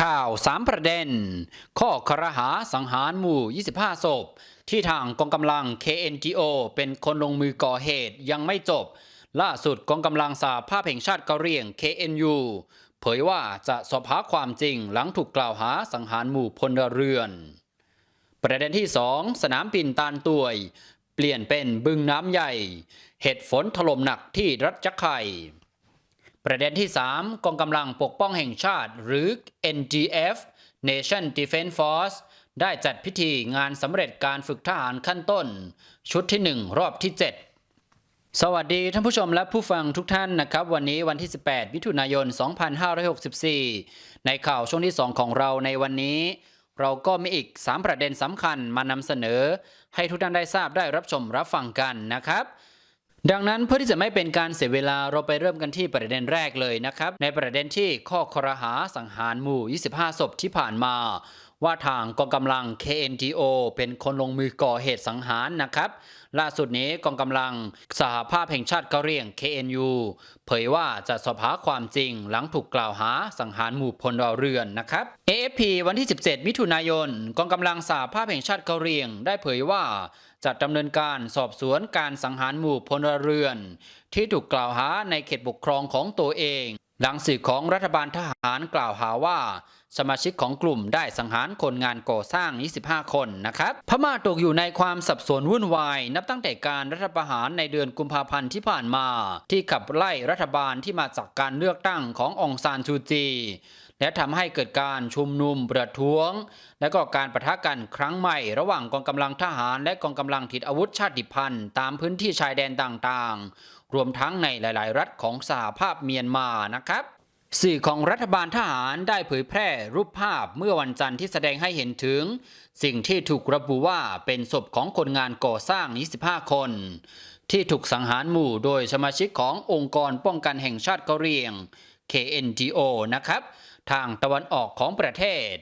ข่าว 3 ประเด็น ข้อครหาสังหารหมู่ 25 ศพ ที่ทางกองกำลัง KNGO เป็นคนลงมือก่อเหตุยังไม่จบ ล่าสุดกองกำลังสาภาพแห่งชาติกะเหรี่ยง KNU เผยว่าจะสอบหาความจริงหลังถูกกล่าวหาสังหารหมู่พลเรือน ประเด็นที่ 2 สนามบินตานตวย เปลี่ยนเป็นบึงน้ำใหญ่ เหตุฝนถล่มหนักที่รัฐจักไข่ ประเด็นที่ 3 กองกำลังปกป้องแห่งชาติหรือ NGF Nation Defense Force ได้จัดพิธีงานสำเร็จการฝึกทหารขั้นต้น ชุดที่ 1 รอบที่ 7สวัสดีท่านผู้ชมและผู้ฟังทุกท่านนะครับ วันนี้วันที่ 18 มิถุนายน 2564 ในข่าวช่วงที่ 2 ของเราในวันนี้ เราก็มีอีก 3 ประเด็นสำคัญมานำเสนอ ให้ทุกท่านได้ทราบได้รับชมรับฟังกันนะครับ ดังนั้นเพื่อที่จะไม่เป็นการเสียเวลาเราไปเริ่มกันที่ประเด็นแรกเลยนะครับ ในประเด็นที่ข้อครหาสังหารหมู่ 25 ศพที่ผ่านมา ว่าทางกองกำลัง KNTO เป็นคนลงมือก่อเหตุสังหารนะครับ ล่าสุดนี้กองกำลังสหภาพแห่งชาติกะเหรี่ยง KNU เผยว่าจะสอบหาความจริงหลังถูกกล่าวหาสังหารหมู่พลเรือนนะครับ AFP วันที่ 17 มิถุนายนกองกำลังสหภาพแห่งชาติกะเหรี่ยง ได้เผยว่าจะดำเนินการสอบสวนการสังหารหมู่พลเรือน ที่ถูกกล่าวหาในเขตปกครองของตัวเอง หลังสื่อของรัฐบาลทหารกล่าวหาว่า สมาชิกของกลุ่มได้สังหารคนงานก่อสร้าง 25 คนนะครับ พม่าตกอยู่ในความสับสนวุ่นวาย นับตั้งแต่การรัฐประหารในเดือนกุมภาพันธ์ที่ผ่านมา ที่ขับไล่รัฐบาลที่มาจากการเลือกตั้งขององซานซูจีและทำให้เกิดการชุมนุมประท้วง และก็การประทะกันครั้งใหม่ ระหว่างกองกำลังทหารและกองกำลังติดอาวุธชาติพันธุ์ ตามพื้นที่ชายแดนต่างๆ รวมทั้งในหลาย ๆ รัฐของสหภาพเมียนมานะครับ สื่อของรัฐบาลทหารได้เผยแพร่รูปภาพเมื่อวันจันทร์ที่แสดงให้เห็นถึง สิ่งที่ถูกระบุว่าเป็นศพของคนงานก่อสร้าง 25 คน ที่ถูกสังหารหมู่โดยสมาชิกขององค์กรป้องกันแห่งชาติกะเหรี่ยง KNGO นะครับ ทางตะวันออกของประเทศ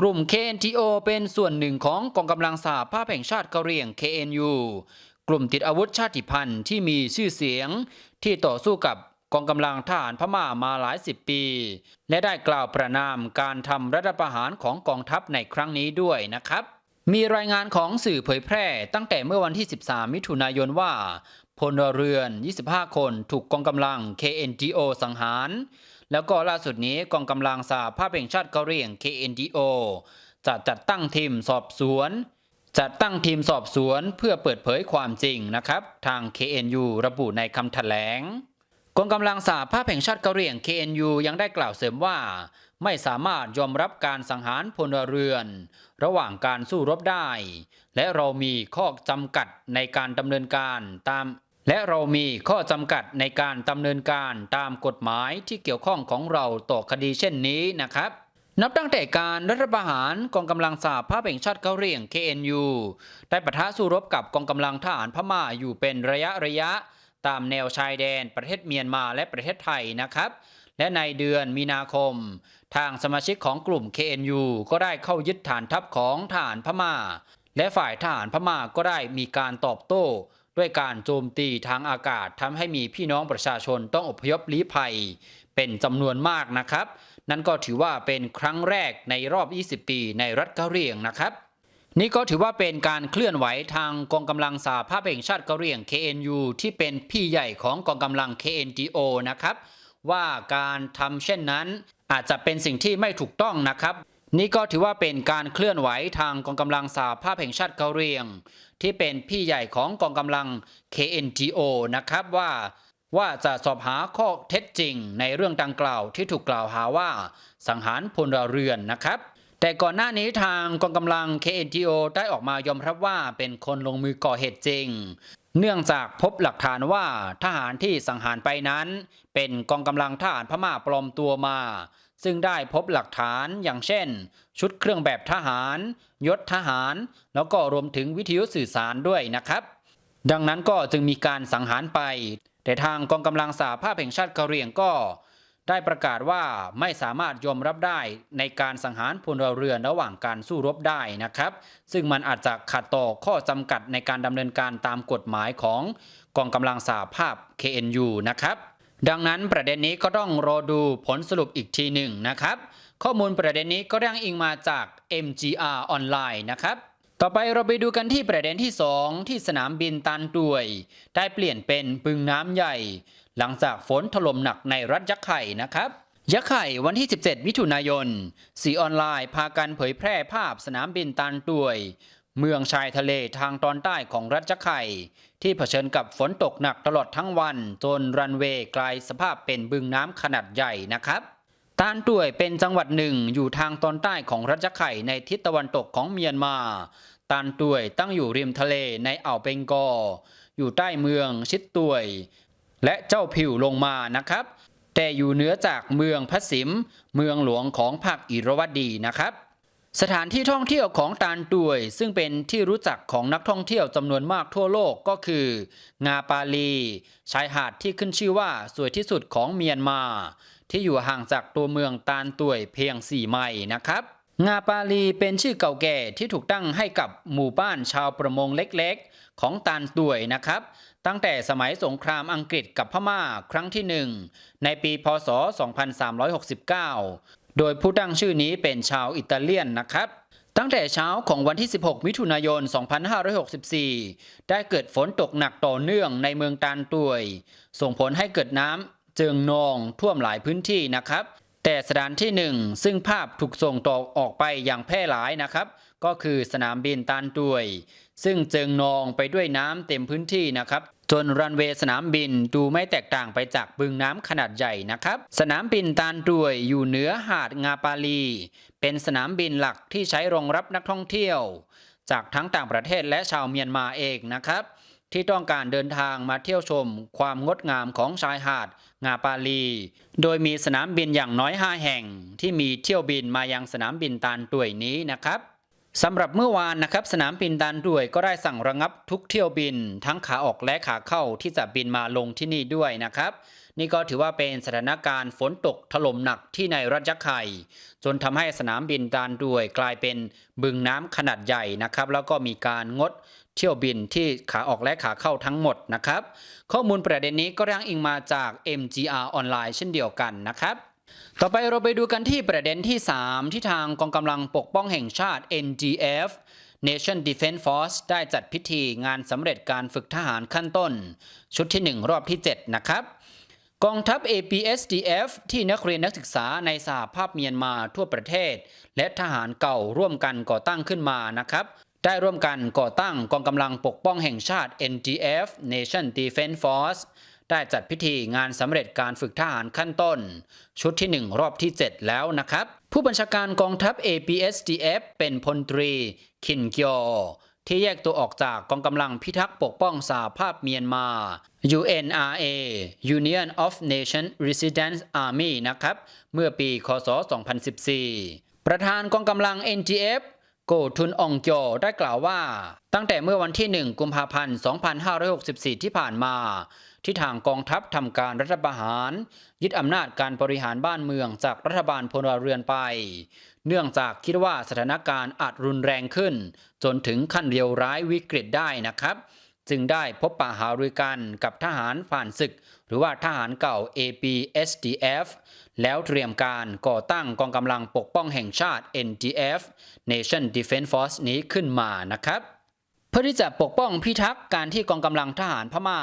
กลุ่ม KNTO เป็นส่วนหนึ่งของกองกำลังสหภาพแห่งชาติกะเหรี่ยง KNU กลุ่มติดอาวุธชาติพันธุ์ที่มีชื่อเสียงที่ต่อสู้กับกองกำลังทหารพม่ามาหลายสิบปี และได้กล่าวประนามการทำรัฐประหารของกองทัพในครั้งนี้ด้วยนะครับ มีรายงานของสื่อเผยแพร่ตั้งแต่เมื่อวันที่ 13 มิถุนายนว่าพลเรือน 25 คนถูกกองกำลัง KNGO สังหาร แล้วก็ล่าสุดนี้กองกำลังสหภาพแห่งชาติเกะเหรี่ยง KNDO จะจัดตั้งทีมสอบสวน จัดตั้งทีมสอบสวนเพื่อเปิดเผยความจริงนะครับ ทาง KNU ระบุในคำแถลงกองกำลังสหภาพแห่งชาติกะเหรี่ยง KNU ยังได้กล่าวเสริมว่า ไม่สามารถยอมรับการสังหารพลเรือน ระหว่างการสู้รบได้ และเรามีข้อจำกัดในการดำเนินการตาม และเรามีข้อจำกัดในการดำเนินการตามกฎหมายที่เกี่ยวข้องของเราต่อคดีเช่นนี้นะครับ นับตั้งแต่การรัฐประหารกองกำลังสหภาพแห่งชาติเกะเหรี่ยง KNU ได้ปะทะสู้รบกับกองกำลังทหารพม่าอยู่เป็นระยะระยะ ตามแนวชายแดนประเทศเมียนมาและประเทศไทยนะครับ และในเดือนมีนาคม ทางสมาชิกของกลุ่ม KNU ก็ได้เข้ายึดฐานทัพของทหารพม่า และฝ่ายทหารพม่าก็ได้มีการตอบโต้ ด้วยการโจมตีทางอากาศทำให้มีพี่น้องประชาชนต้องอพยพลี้ภัย เป็นจำนวนมากนะครับ นั่นก็ถือว่าเป็นครั้งแรกในรอบ 20 ปีในรัฐกะเหรี่ยงนะครับ นี่ก็ถือว่าเป็นการเคลื่อนไหวทางกองกำลังสหภาพแห่งชาติกะเหรี่ยง KNU ที่เป็นพี่ใหญ่ของกองกำลัง KNGO นะครับว่าการทำเช่นนั้นอาจจะเป็นสิ่งที่ไม่ถูกต้องนะครับ นี่ก็ถือว่าเป็นการเคลื่อนไหวทางกองกำลังสหภาพแห่งชาติกะเหรี่ยงที่เป็นพี่ใหญ่ของกองกำลัง KNGO นะครับว่า ว่าจะสอบหาข้อเท็จจริงในเรื่องดังกล่าวที่ถูกกล่าวหาว่าสังหารพลเรือนนะครับ แต่ก่อนหน้านี้ทางกองกำลัง KNGO ได้ออกมายอมรับว่าเป็นคนลงมือก่อเหตุจริง เนื่องจากพบหลักฐานว่าทหารที่สังหารไปนั้น เป็นกองกำลังทหารพม่าปลอมตัวมา ซึ่งได้พบหลักฐานอย่างเช่น ชุดเครื่องแบบทหาร ยศทหาร แล้วก็รวมถึงวิทยุสื่อสารด้วยนะครับ ดังนั้นก็จึงมีการสังหารไป แต่ทางกองกำลังสหภาพแห่งชาติกะเหรี่ยงก็ได้ประกาศว่าไม่สามารถยอมรับได้ในการสังหารพลเรือนระหว่างการสู้รบได้นะครับ ซึ่งมันอาจจะขัดต่อข้อจำกัดในการดำเนินการตามกฎหมายของกองกำลังสหภาพ KNU นะครับ ดังนั้นประเด็นนี้ก็ต้องรอดูผลสรุปอีกทีหนึ่งนะครับ ข้อมูลประเด็นนี้ก็เรียงอิงมาจาก MGR ออนไลน์นะครับ ต่อไปเราไปดูกันที่ประเด็นที่ 2 ที่สนามบินตานตวย ได้เปลี่ยนเป็นปึงน้ำใหญ่ หลังจากฝนถล่มหนักในรัฐยะไข่นะครับยะไข่วันที่ 17 มิถุนายนสีออนไลน์พากันเผยแพร่ภาพสนามบินตานตวย เมืองชายทะเลทางตอนใต้ของรัฐยะไข่ ที่เผชิญกับฝนตกหนักตลอดทั้งวัน จนรันเวย์กลายสภาพเป็นบึงน้ำขนาดใหญ่นะครับ ตานตวยเป็นจังหวัดหนึ่งอยู่ทางตอนใต้ของรัฐยะไข่ในทิศตะวันตกของเมียนมาตานตวยตั้งอยู่ริมทะเลในอ่าวเบงกอลอยู่ใต้เมืองชิดตวย และเจ้าผิวลงมานะครับ แต่อยู่เหนือจากเมืองพัสิม เมืองหลวงของภาคอิรวดีนะครับ สถานที่ท่องเที่ยวของตานตวย ซึ่งเป็นที่รู้จักของนักท่องเที่ยวจำนวนมากทั่วโลกก็คือ งาปาลี ชายหาดที่ขึ้นชื่อว่าสวยที่สุดของเมียนมา ที่อยู่ห่างจากตัวเมืองตานตวยเพียง 4 ไมล์นะครับ งาปาลีเป็นชื่อเก่าแก่ที่ถูกตั้งให้กับหมู่บ้านชาวประมงเล็กๆ ของตานตวยนะครับ ตั้งแต่สมัยสงครามอังกฤษกับพม่าครั้งที่หนึ่งในปีพศ 2369 โดยผู้ตั้งชื่อนี้เป็นชาวอิตาเลียนนะครับตั้งแต่เช้าของวันที่ 16 มิถุนายน 2564 ได้เกิดฝนตกหนักต่อเนื่องในเมืองตานตวย ส่งผลให้เกิดน้ำ จิงนองท่วมหลายพื้นที่นะครับ แต่สถานที่หนึ่งซึ่งภาพถูกส่งต่อออกไปอย่างแพร่หลายนะครับ ก็คือสนามบินตานตวยซึ่งเจิงนองไปด้วยน้ำเต็มพื้นที่นะครับจนรันเวย์สนามบินดูไม่แตกต่างไปจากบึงน้ำขนาดใหญ่นะครับ สนามบินตานตวยอยู่เหนือหาดงาปาลี เป็นสนามบินหลักที่ใช้รองรับนักท่องเที่ยว จากทั้งต่างประเทศและชาวเมียนมาเองนะครับ ที่ต้องการเดินทางมาเที่ยวชมความงดงามของชายหาดงาปาลี โดยมีสนามบินอย่างน้อย 5 แห่ง ที่มีเที่ยวบินมายังสนามบินตานตวยนี้นะครับสำหรับเมื่อวานนะครับสนามบินตานตวยก็ได้สั่งระงับทุกเที่ยวบิน ทั้งขาออกและขาเข้าที่จะบินมาลงที่นี่ด้วยนะครับ นี่ก็ถือว่าเป็นสถานการณ์ฝนตกถล่มหนักที่ในรัฐยะไข่จนทำให้สนามบินตานตวยกลายเป็นบึงน้ำขนาดใหญ่นะครับ แล้วก็มีการงด เที่ยวบินที่ขาออกและขาเข้าทั้งหมดนะครับ ข้อมูลประเด็นนี้ก็อ้างอิงมาจาก MGR ออนไลน์เช่นเดียวกันนะครับต่อไปเราไปดูกันที่ประเด็นที่ 3 ที่ทางกองกำลังปกป้องแห่งชาติ NGF Nation Defense Force ได้จัดพิธีงานสำเร็จการฝึกทหารขั้นต้น ชุดที่ 1 รอบที่ 7 นะครับ กองทัพ APSDF ที่นักเรียนนักศึกษาในสหภาพเมียนมาทั่วประเทศ และทหารเก่าร่วมกันก่อตั้งขึ้นมานะครับ ได้ร่วมกันก่อตั้งกองกำลังปกป้องแห่งชาติ NGF Nation Defense Force ได้จัดพิธีงานสำเร็จการฝึกทหารขั้นต้น ชุดที่ 1 รอบที่ 7 แล้วนะครับ ผู้บัญชาการกองทัพ APSDF เป็นพลตรี คินเกียวที่แยกตัวออกจากกองกำลังพิทักษ์ปกป้องสหภาพเมียนมา UNRA Union of Nation Resistance Army นะครับ เมื่อปี คศ 2014 ประธานกองกำลัง NGF โกทุนองโจได้กล่าวว่า ตั้งแต่เมื่อวันที่ 1 กุมภาพันธ์ 2564 ที่ผ่านมา ที่ทางกองทัพทำการรัฐประหาร ยึดอำนาจการบริหารบ้านเมืองจากรัฐบาลพลเรือนไป เนื่องจากคิดว่าสถานการณ์อาจรุนแรงขึ้น จนถึงขั้นเลวร้ายวิกฤตได้นะครับ จึงได้พบปะหารือกันกับทหารผ่านศึก หรือว่าทหารเก่า APSDF แล้วเตรียมการก่อตั้งกองกำลังปกป้องแห่งชาติ NGF Nation Defense Force นี้ขึ้นมานะครับ เพื่อที่จะปกป้องพิทักษ์การที่กองกำลังทหารพม่า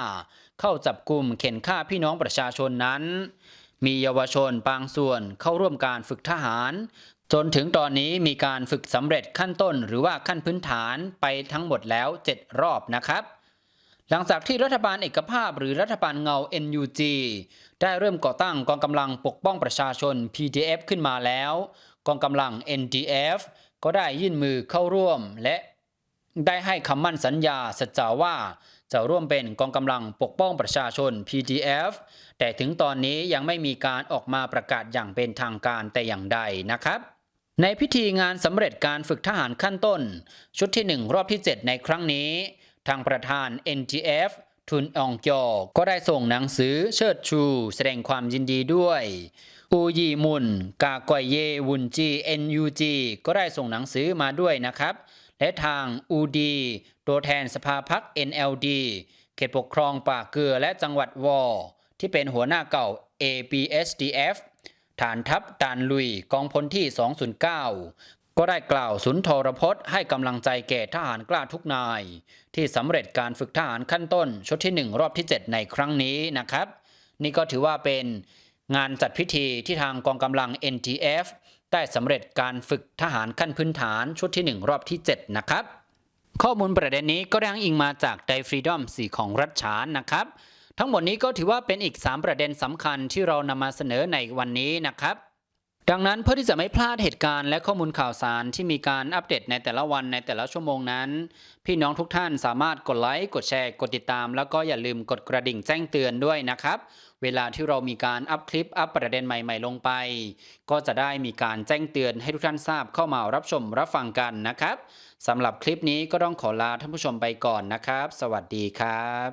เข้าจับกลุ่มเข็นฆ่าพี่น้องประชาชนนั้น มีเยาวชนบางส่วนเข้าร่วมการฝึกทหาร จนถึงตอนนี้มีการฝึกสำเร็จขั้นต้นหรือว่าขั้นพื้นฐานไปทั้งหมดแล้ว 7 รอบนะครับ หลังจากที่รัฐบาลเอกภาพหรือรัฐบาลเงา NUG ได้เริ่มก่อตั้งกองกำลังปกป้องประชาชน PDF ขึ้นมาแล้ว กองกำลัง NDF ก็ได้ยื่นมือเข้าร่วมและได้ให้คำมั่นสัญญาสัจจาว่าจะร่วมเป็นกองกำลังปกป้องประชาชน PDF แต่ถึงตอนนี้ยังไม่มีการออกมาประกาศอย่างเป็นทางการแต่อย่างใดนะครับ ในพิธีงานสำเร็จการฝึกทหารขั้นต้น ชุดที่ 1 รอบที่ 7 ในครั้งนี้ ทางประธาน NGF ทุนอองจอก็ได้ส่งหนังสือเชิดชู แสดงความยินดีด้วย อูยีมุน กากวยเยวุนจี NUG ก็ได้ส่งหนังสือมาด้วยนะครับ และทางอูดีตัวแทนสภาพัก NLD เขตปกครองป่าเกลือและจังหวัดวอ ที่เป็นหัวหน้าเก่า APSDF ฐานทัพดานลุยกองพลที่ 209 ก็ได้กล่าวสุนทรพจน์ให้กำลังใจแก่ทหารกล้าทุกนาย ที่สำเร็จการฝึกทหารขั้นต้น ชุดที่ 1 รอบที่ 7 ในครั้งนี้นะครับ นี่ก็ถือว่าเป็นงานจัดพิธีที่ทางกองกำลัง NTF ได้สำเร็จการฝึกทหารขั้นพื้นฐานชุดที่ 1 รอบที่ 7 นะครับ ข้อมูลประเด็นนี้ก็ได้อ้างอิงมาจาก d ดฟรีดอม4ของรัฐฉานนะครับ ทั้งหมดนี้ก็ถือว่าเป็นอีก 3 ประเด็นสำคัญที่เรานำมาเสนอในวันนี้นะครับ ดังนั้นเพื่อที่จะไม่พลาดเหตุการณ์และข้อมูลข่าวสารที่มีการอัปเดตในแต่ละวันในแต่ละชั่วโมงนั้น พี่น้องทุกท่านสามารถกดไลค์กดแชร์ กดติดตาม แล้วก็อย่าลืมกดกระดิ่งแจ้งเตือนด้วยนะครับ เวลาที่เรามีการอัพคลิปอัพประเด็นใหม่ๆลงไป ก็จะได้มีการแจ้งเตือนให้ทุกท่านทราบเข้ามารับชมรับฟังกันนะครับสำหรับคลิปนี้ก็ต้องขอลาท่านผู้ชมไปก่อนนะครับ สวัสดีครับ